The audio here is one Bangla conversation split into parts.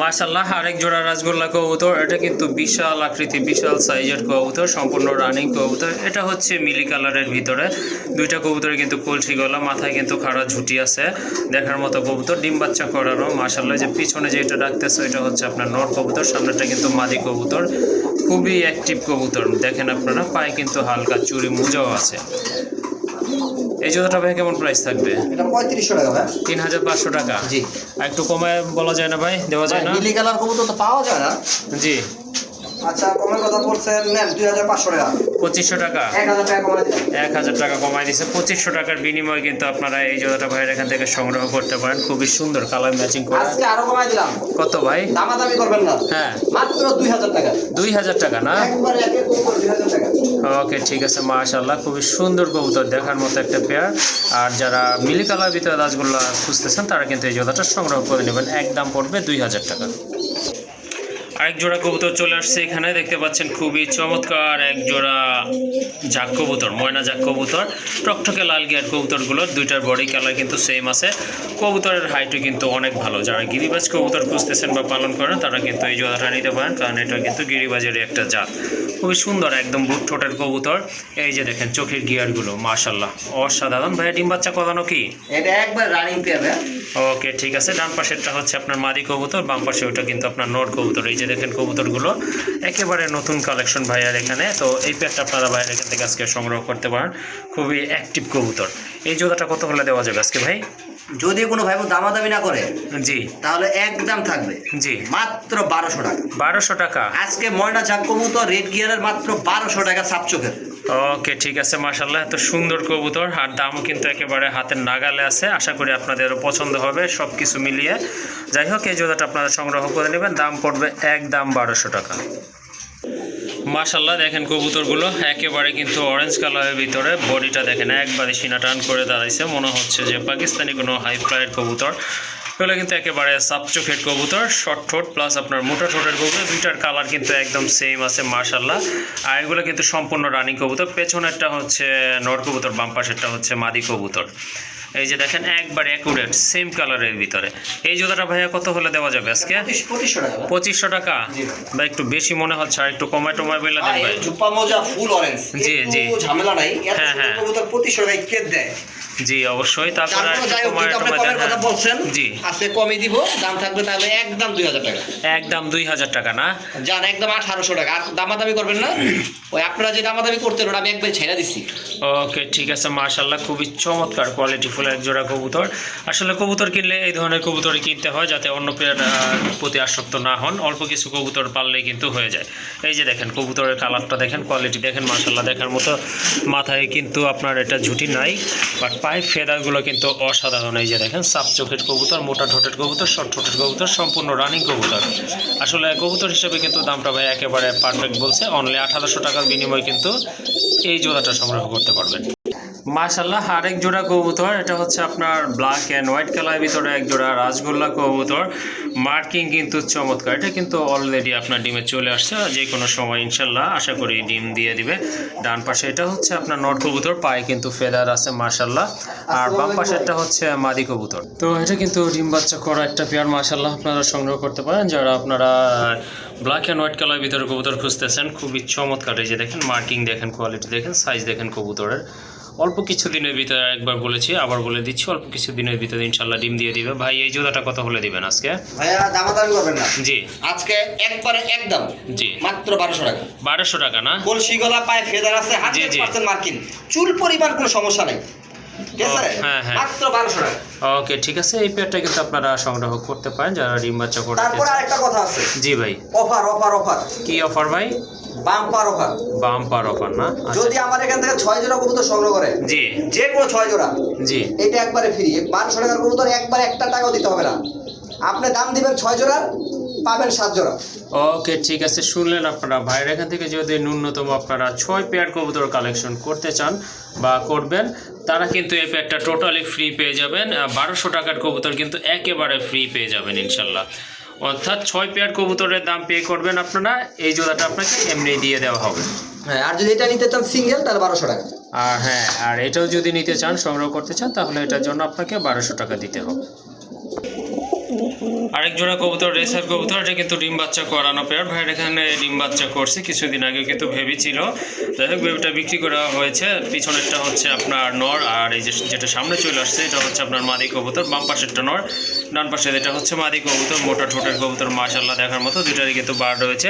মার্শাল্লাহ আরেক জোড়া রাজগোল্লা কবুতর। এটা কিন্তু বিশাল আকৃতি বিশাল সাইজের কবুতর, সম্পূর্ণ রানিং কবুতর। এটা হচ্ছে মিলি কালারের ভিতরে। দুইটা কবুতরে কিন্তু কলসি গলা, মাথায় কিন্তু খাড়া ঝুটি আছে। দেখার মতো কবুতর, ডিম বাচ্চা করানো মার্শাল্লাহ যে পিছনে যেটা ডাকতেছে, এটা হচ্ছে আপনার নর কবুতর সামনেটা কিন্তু মাদি কবুতর। খুবই অ্যাক্টিভ কবুতর। দেখেন আপনারা, পায়ে কিন্তু হালকা চুরি মোজাও আছে। এই জোড়াটা ভাই কেমন প্রাইস থাকবে? এটা পঁয়ত্রিশশো টাকা ভাই। তিন হাজার পাঁচশো টাকা। জি। একটু কমায় বলা যায় না ভাই? দেওয়া যায় না? নীলি কালার কবুতর তো পাওয়া যায় না। জি। আচ্ছা কমের কথা বলছেন নেন দুই হাজার পাঁচশো টাকা। পঁচিশশো টাকা? এক হাজার টাকা কমাই দিলাম এক হাজার টাকা কমাই দিচ্ছে পঁচিশশো টাকার বিনিময়ে কিন্তু আপনারা এই জোড়াটা ভাইয়ের এখান থেকে সংগ্রহ করতে পারেন। খুবই সুন্দর কালার ম্যাচিং করা। আজকে আরও কমাই দিলাম। কত ভাই? দামাদামি করবেন না। হ্যাঁ। মাত্র দুই হাজার টাকা। দুই হাজার টাকা না? একবারে একের কবুতর দুই হাজার টাকা। ওকে, ঠিক আছে মাশাল্লাহ খুবই সুন্দর কবুতর দেখার মতো একটা পেয়ার আর যারা মিলি কালার ভিতরে রাজগোল্লা খুঁজতেছেন, তারা কিন্তু এই জোড়াটা সংগ্রহ করে নেবেন। এক দাম পড়বে দুই হাজার টাকা। আরেক জোড়া কবুতর চলে আসছে এখানে দেখতে পাচ্ছেন খুবই চমৎকার এক জোড়া জাক কবুতর ময়না জাক কবুতর টকটকে লাল গিয়ার কবুতরগুলো দুইটার বডি কালার কিন্তু সেম আছে। কবুতরের হাইটও কিন্তু অনেক ভালো। যারা গিরিবাজ কবুতর খুঁজতেছেন বা পালন করেন তারা কিন্তু এই জোড়াটা নিতে পারেন কারণ এটা কিন্তু গিরিবাজেরই একটা জাত। খুবই সুন্দর একদম বুট ঠোঁটের কবুতর। এই যে দেখেন চোখের গিয়ারগুলো মাশাল্লাহ অসাধারণ। ভাইয়া ডিম বাচ্চা কদানো কি? এটা একবার রানিং ভাই ওকে ঠিক আছে। ডান পাশেরটা হচ্ছে আপনার মাদি কবুতর বাম পাশে ওটা কিন্তু আপনার নোট কবুতর। এই যে দেখেন কবুতরগুলো। একেবারে নতুন কালেকশন ভাইয়ার এখানে। তো এই প্যাকটা আপনারা ভাইয়ার এখান থেকে আজকে সংগ্রহ করতে পারেন। খুবই অ্যাক্টিভ কবুতর। এই জোড়াটা কত হলে দেওয়া যাবে আজকে ভাই? যদি কোনো ভাই দামাদামি না করে জি। তাহলে একদম থাকবে। জি। মাত্র বারোশো টাকা। বারোশো টাকা। আজকে ময়না চাক কবুতর রেড গিয়ারের মাত্র বারোশো টাকা সাপ চোখের। ওকে ঠিক আছে মাশাল্লাহ এত সুন্দর কবুতর। আর দামও কিন্তু একেবারে হাতের নাগালে আছে। আশা করি আপনাদেরও পছন্দ হবে সব কিছু মিলিয়ে। যাই হোক এই জোড়াটা আপনারা সংগ্রহ করে নেবেন। দাম পড়বে এক দাম বারোশো টাকা। মাশাল্লাহ দেখেন কবুতরগুলো। একেবারে কিন্তু অরেঞ্জ কালারের ভিতরে বডিটা দেখেন, একবারে সিনা টান করে দাঁড়াইছে। মনে হচ্ছে যে পাকিস্তানি কোনো হাই ফ্লাইয়ের কবুতর। এগুলো কিন্তু একেবারে সাপ চোখের কবুতর শর্ট ঠোঁট প্লাস আপনার মোটা ঠোঁটের কবুতর, দুইটার কালার কিন্তু একদম সেম আছে মার্শাল্লাহ আর এগুলো কিন্তু সম্পূর্ণ রানিং কবুতর, পেছনেরটা হচ্ছে নর কবুতর, বাম পাশেরটা হচ্ছে মাদি কবুতর। এই যে দেখেন একবারে অ্যাকুরেট সেম কালারের ভিতরে। এই জুতাটা ভাইয়া কত হলে দেওয়া যাবে আজকে? পঁচিশ- পঁচিশশো টাকা। বা একটু বেশি মনে হচ্ছে আর একটু কমায় টমায় বেলা দেন ভাই, জুপা মোজা ফুল অরেঞ্জ জি, জি। ঝামেলা নাই। হ্যাঁ, হ্যাঁ। পঁচিশশো টাকায় কে দেয়? জি অবশ্যই। তারপরে কথা। বলছেন জি। আজকে কমে দিব দাম থাকবে তাহলে একদম দুই হাজার টাকা। একদম দুই হাজার টাকা না? যান একদম আঠারোশো টাকা। আর দামাদামি করবেন না। ওই আপনারা যে দামাদামি করতেন ওটা আমি একবার ছেড়ে দিচ্ছি। ওকে ঠিক আছে খুবই চমৎকার কোয়ালিটি ফুল এক জোড়া কবুতর। আসলে কবুতর কিনলে এই ধরনের কবুতর কিনতে হয় যাতে অন্য প্লেয়ার প্রতি আসক্ত না হন। অল্প কিছু কবুতর পাললেই কিন্তু হয়ে যায়। এই যে দেখেন কবুতরের কালারটা দেখেন কোয়ালিটি দেখেন মার্শাল্লাহ দেখার মতো মাথায় কিন্তু আপনার এটা ঝুটি নাই। বাট পায়ে ফেদারগুলো কিন্তু অসাধারণ। এই যে দেখেন সাপ চোখের কবুতর, মোটা ঠোঁটের কবুতর শর্ট ঠোঁটের কবুতর, সম্পূর্ণ রানিং কবুতর। আসলে কবুতর হিসেবে কিন্তু দামটা ভাই একেবারে পারফেক্ট বলছে। অনলি আঠারোশো টাকার বিনিময়ে কিন্তু এই জোড়াটা সংগ্রহ করতে পারবেন। মাশাল্লাহ আরেক জোড়া কবুতর। এটা হচ্ছে আপনার ব্ল্যাক অ্যান্ড হোয়াইট কালারের ভিতরে এক জোড়া রাজগোল্লা কবুতর। মার্কিং কিন্তু চমৎকার। এটা কিন্তু অলরেডি আপনার ডিমে চলে আসছে। যে কোনো সময় ইনশাল্লাহ আশা করি ডিম দিয়ে দিবে। ডান পাশে এটা হচ্ছে আপনার নট কবুতর। পায়ে কিন্তু ফেদার আছে মাশাল্লাহ আর বাম পাশেরটা হচ্ছে মাদি কবুতর। তো এটা কিন্তু ডিম বাচ্চা করা একটা পেয়ার মাশাল্লাহ আপনারা সংগ্রহ করতে পারেন। যারা আপনারা ব্ল্যাক অ্যান্ড হোয়াইট কালারের ভিতরে কবুতর খুঁজতেছেন, খুবই চমৎকার। এই যে দেখেন, মার্কিং দেখেন কোয়ালিটি দেখেন সাইজ দেখেন কবুতরের। অল্প কিছু দিনের ভিতরে একবার বলেছি আবার বলে দিচ্ছি অল্প কিছু দিনের ভিতরে ইনশাল্লাহ ডিম দিয়ে দিবে। ভাই এই জোড়াটা কত হলে দিবেন আজকে? ভাইয়া দামাদামি করবেন না। জি। আজকে একবারে একদম জি। মাত্র বারোশো টাকা। বারোশো টাকা না? কলসি গলা পায়ে ফেদার আছে হান্ড্রেড। পার্সেন্ট মার্কিন। চুল পরিমাণ কোনো সমস্যা নেই। হ্যাঁ, হ্যাঁ। ওকে ঠিক আছে। এই পেয়ারটা কিন্তু আপনারা সংগ্রহ করতে পারেন যারা ডিম বাচ্চা করতে তারপর আরেকটা কথা আছে। জি ভাই। Offer offer offer. কি অফার ভাই? বাম্পার অফার বাম্পার অফার না? আচ্ছা। যদি আমার এখান থেকে ছয় জোড়া কবুতর সংগ্রহ করে জি। যে কোনো ছয় জোড়া জি। এটা একবারে ফ্রি বারোশো টাকার কবুতর একবার একটা টাকাও দিতে হবে না। আপনি দাম দিবেন ছয় জোড়ার পাবেন সাত জোড়া। ওকে ঠিক আছে। শুনলেন আপনারা ভাইয়ের এখান থেকে যদি ন্যূনতম আপনারা ছয় পেয়ার কবুতর কালেকশন করতে চান বা করবেন তারা কিন্তু এই পেয়ারটা টোটালি ফ্রি পেয়ে যাবেন। বারোশো টাকার কবুতর কিন্তু একেবারে ফ্রি পেয়ে যাবেন ইনশাল্লাহ। অর্থাৎ ছয় পেয়ার কবুতরের দাম পে করবেন আপনারা। এই জোড়াটা আপনাকে এমনি দিয়ে দেওয়া হবে। হ্যাঁ আর যদি এটা নিতে চান সিঙ্গেল তাহলে বারোশো টাকা। আর হ্যাঁ আর এটাও যদি নিতে চান সংগ্রহ করতে চান তাহলে এটার জন্য আপনাকে বারোশো টাকা দিতে হবে। আরেক জোড়া কবুতর রেসার কবুতর এটা কিন্তু ডিম বাচ্চা করানো পেয়ার ভাইয়ের এখানে ডিম বাচ্চা করছে কিছুদিন আগে কিন্তু ভেবি ছিল। যাই হোক বেবিটা বিক্রি করা হয়েছে। পিছনেরটা হচ্ছে আপনার নর আর এই যে যেটা সামনে চলে আসছে এটা হচ্ছে আপনার মাদি কবুতর। বাম পাশেরটা নর ডান পাশে এটা হচ্ছে মাদি কবুতর মোটা ঠোঁটের কবুতর মাশাল্লাহ দেখার মতো। দুটারই কিন্তু বার রয়েছে।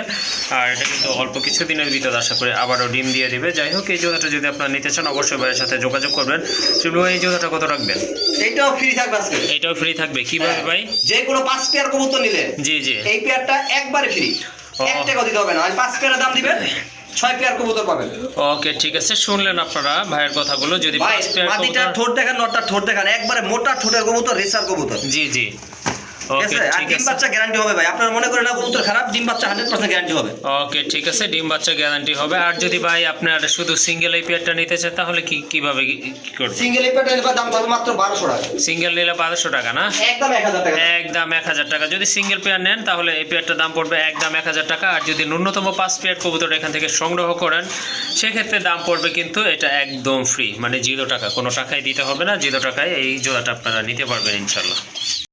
আর এটা কিন্তু অল্প কিছুদিনের ভিতর আশা করি আবারও ডিম দিয়ে দিবে। যাই হোক এই জোড়াটা যদি আপনারা নিতে চান অবশ্যই ভাইয়ের সাথে যোগাযোগ করবেন। শিবলু এই জোড়াটা কত রাখবেন? এইটাও ফ্রি থাকবে এটাও ফ্রি থাকবে। কীভাবে ভাই? যে কোনো পাঁচ পেয়ার কবুতর নিলে জি জি। এই পেয়ারটা একবারে ফ্রি এক টাকা দিতে হবে না। আর পাঁচ পেয়ারের দাম দিবেন ছয় পেয়ার কবুতর পাবেন। ওকে ঠিক আছে শুনলেন আপনারা ভাইয়ের কথাগুলো। যদি ভাই পাঁচ পেয়ার মাটিটা ঠোঁট দেখান নটা ঠোঁট দেখান একবারে মোটা ঠোঁটের কবুতর রেসার কবুতর। জি জি। ওকে আছে? আর ঠিক ডিম আছে। বাচ্চা গ্যারান্টি হবে ভাই। আপনারা মনে করেন না কবুতর খারাপ ডিম বাচ্চা হান্ড্রেড পার্সেন্ট গ্যারান্টি হবে। ওকে ঠিক আছে ডিম বাচ্চা গ্যারান্টি হবে। আর যদি ভাই আপনার শুধু সিঙ্গেল এই পেয়ারটা নিতে চান তাহলে কি কীভাবে কি সিঙ্গেল এই পেয়ারটা নিলে দাম মাত্র টাকা। সিঙ্গেল নিলে বারোশো টাকা না? একদম এক হাজার টাকা। একদম যদি সিঙ্গেল পেয়ার নেন তাহলে এই পেয়ারটার দাম পড়বে একদম এক হাজার টাকা। আর যদি ন্যূনতম পাঁচ পেয়ার কবুতর এখান থেকে সংগ্রহ করেন সেক্ষেত্রে দাম পড়বে কিন্তু এটা একদম ফ্রি মানে জিরো টাকা। কোনো টাকাই দিতে হবে না জিরো টাকায় এই জোড়াটা আপনারা নিতে পারবেন ইনশাল্লাহ।